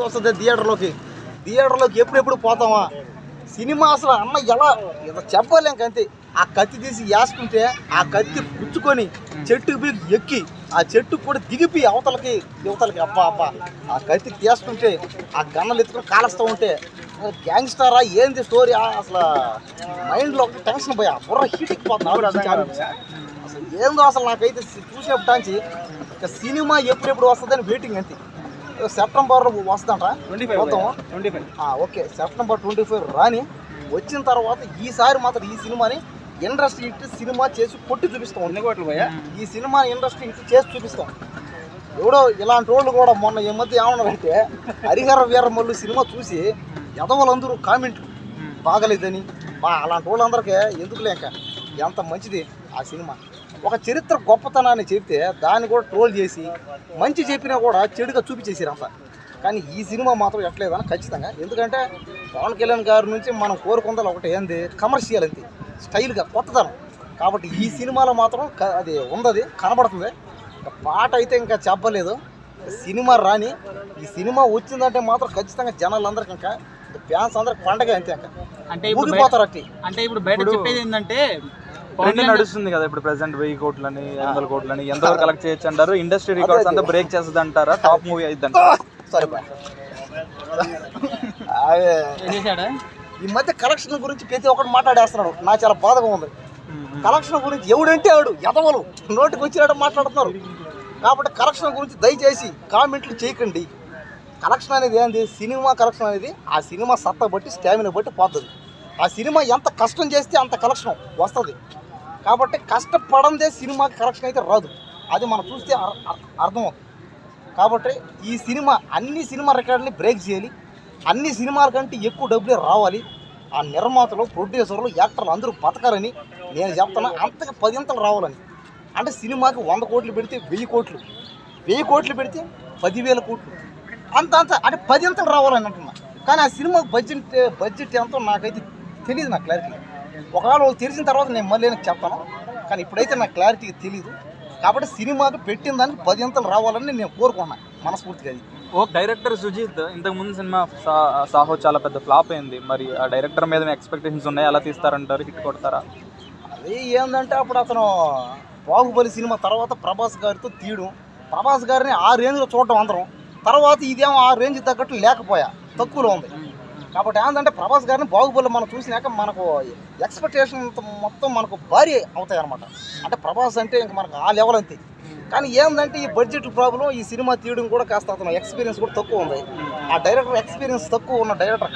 ఎప్పుడు వస్తుంది థియేటర్లోకి? థియేటర్లోకి ఎప్పుడెప్పుడు పోతామా? సినిమా అసలు అన్న ఎలా? చెప్పలేం అంతే ఆ కత్తి తీసి వేసుకుంటే ఆ కత్తి పుచ్చుకొని చెట్టుకు పోయి ఎక్కి ఆ చెట్టు కూడా దిగిపోయి అవతలకి యువతలకి అబ్బా అబ్బా. ఆ కత్తి తీస్తుంటే ఆ గన్నలు ఎత్తుకొని కాలుస్తూ ఉంటే గ్యాంగ్స్టారా ఏంది స్టోరీ? అసలు మైండ్లో ఒక టెన్షన్ పోయా బుర్ర హీట్కి పోతుంది. అసలు ఏందో అసలు నాకైతే ఇక సినిమా ఎప్పుడెప్పుడు వస్తుందని వెయిటింగ్ అంతే. సెప్టెంబర్ వస్తుందంట. Twenty five okay. September twenty five రాని వచ్చిన తర్వాత ఈసారి మాత్రం ఈ సినిమాని ఇండస్ట్రీ ఇట్టి సినిమా చేసి కొట్టి చూపిస్తాం. ఎన్ని కోట్లు పోయా? ఈ సినిమా ఇండస్ట్రీ ఇట్టి చేసి చూపిస్తాం. ఎవడో ఇలాంటి వాళ్ళు కూడా మొన్న ఈ మధ్య ఏమన్నారంటే హరిహర వీరమల్లు సినిమా చూసి ఎదవలందరూ కామెంట్లు బాగలేదని. బా అలాంటి వాళ్ళందరికీ ఎందుకు లేక ఎంత మంచిది ఆ సినిమా. ఒక చరిత్ర గొప్పతనాన్ని చెప్తే దాన్ని కూడా ట్రోల్ చేసి మంచి చెప్పినా కూడా చెడుగా చూపించేసారు అంతా. కానీ ఈ సినిమా మాత్రం ఎట్లేదని ఖచ్చితంగా. ఎందుకంటే పవన్ కళ్యాణ్ గారి నుంచి మనం కోరుకుందాం ఒకటి ఏంది? కమర్షియల్ అంతే. స్టైల్గా కొత్తదనం. కాబట్టి ఈ సినిమాలో మాత్రం అది ఉందది కనబడుతుంది. ఇంకా పాట అయితే ఇంకా చెప్పలేదు. సినిమా రాని ఈ సినిమా వచ్చిందంటే మాత్రం ఖచ్చితంగా జనాలందరికీ ఇంకా ఫ్యాన్స్ అందరికి పండగ అంతే అంటే ఊగిపోతారు అట్టి. అంటే ఇప్పుడు బయట చెప్పేది ఏంటంటే ట్రెండ్ నడుస్తుంది కదా ఇప్పుడు ప్రెసెంట్ వెయ్యి కోట్లని వందల కోట్లని ఎంతవరకు కలెక్ట్ చేయొచ్చు అంటారు ఇండస్ట్రీ రికార్డ్స్ అంతా బ్రేక్ చేస్తుంది అంటారా టాప్ మూవీ అయింది సారీ బాయ్ అదే. ఏం చేశాడా? ఈ మధ్య కలెక్షన్ గురించి ప్రతి ఒక్కటి మాట్లాడేస్తున్నాడు. నా చాలా బాధగా ఉంది. కలెక్షన్ గురించి ఎవడంటే ఆడు ఎదవలు నోటికి వచ్చినట్టు మాట్లాడుతున్నారు. కాబట్టి కలెక్షన్ గురించి దయచేసి కామెంట్లు చేయకండి. కలెక్షన్ అనేది ఏంది? సినిమా కలెక్షన్ అనేది ఆ సినిమా సత్తా బట్టి స్టామినా బట్టి పోతుంది. ఆ సినిమా ఎంత కష్టం చేస్తే అంత కలెక్షన్ వస్తుంది. కాబట్టి కష్టపడందే సినిమాకి కరెక్షన్ అయితే రాదు. అది మనం చూస్తే అర్- అర్- అర్థమవుతుంది. కాబట్టి ఈ సినిమా అన్ని సినిమా రికార్డుని బ్రేక్ చేయాలి. అన్ని సినిమాల కంటే ఎక్కువ డబ్బులే రావాలి. ఆ నిర్మాతలు ప్రొడ్యూసర్లు యాక్టర్లు అందరూ బతకాలని నేను చెప్తున్నా. అంతకు పదింతలు రావాలని. అంటే సినిమాకి వంద కోట్లు పెడితే వెయ్యి కోట్లు. వెయ్యి కోట్లు పెడితే పదివేల కోట్లు. అంత అంత అంటే పదింతలు రావాలని అంటున్నా. కానీ ఆ సినిమా బడ్జెట్ బడ్జెట్ ఎంతో నాకైతే తెలియదు నాకు క్లారిటీ. ఒకవేళ వాళ్ళు తెలిసిన తర్వాత నేను మళ్ళీ నీకు చెప్తాను. కానీ ఇప్పుడైతే నాకు క్లారిటీ తెలియదు కాబట్టి సినిమాకి పెట్టిన దానికి పదింతలు రావాలని నేను కోరుకున్నాను మనస్ఫూర్తిగా అది. ఓ డైరెక్టర్ సుజిత్ ఇంతకు ముందు సినిమా సాహో చాలా పెద్ద ఫ్లాప్ అయింది. మరి ఆ డైరెక్టర్ మీద ఎక్స్పెక్టేషన్స్ ఉన్నాయి? ఎలా తీస్తారంటారు? హిట్ కొడతారా? అది ఏంటంటే అప్పుడు అతను బాహుబలి సినిమా తర్వాత ప్రభాస్ గారితో తీయడం. ప్రభాస్ గారిని ఆ రేంజ్లో చూడటం అందరం. తర్వాత ఇదేమో ఆ రేంజ్ తగ్గట్టు లేకపోయా. తక్కువలో ఉంది. కాబట్టి ఏంటంటే ప్రభాస్ గారిని బాహుబలి మనం చూసినాక మనకు ఎక్స్పెక్టేషన్ మొత్తం మనకు భారీ అవుతాయి అనమాట అంటే ప్రభాస్ అంటే ఇంక మనకు ఆ లెవెల్ అంతే. కానీ ఏంటంటే ఈ బడ్జెట్ ప్రాబ్లం ఈ సినిమా తీయడం కూడా కాస్త అతను ఎక్స్పీరియన్స్ కూడా తక్కువ ఉంది. ఆ డైరెక్టర్ ఎక్స్పీరియన్స్ తక్కువ ఉన్న డైరెక్టర్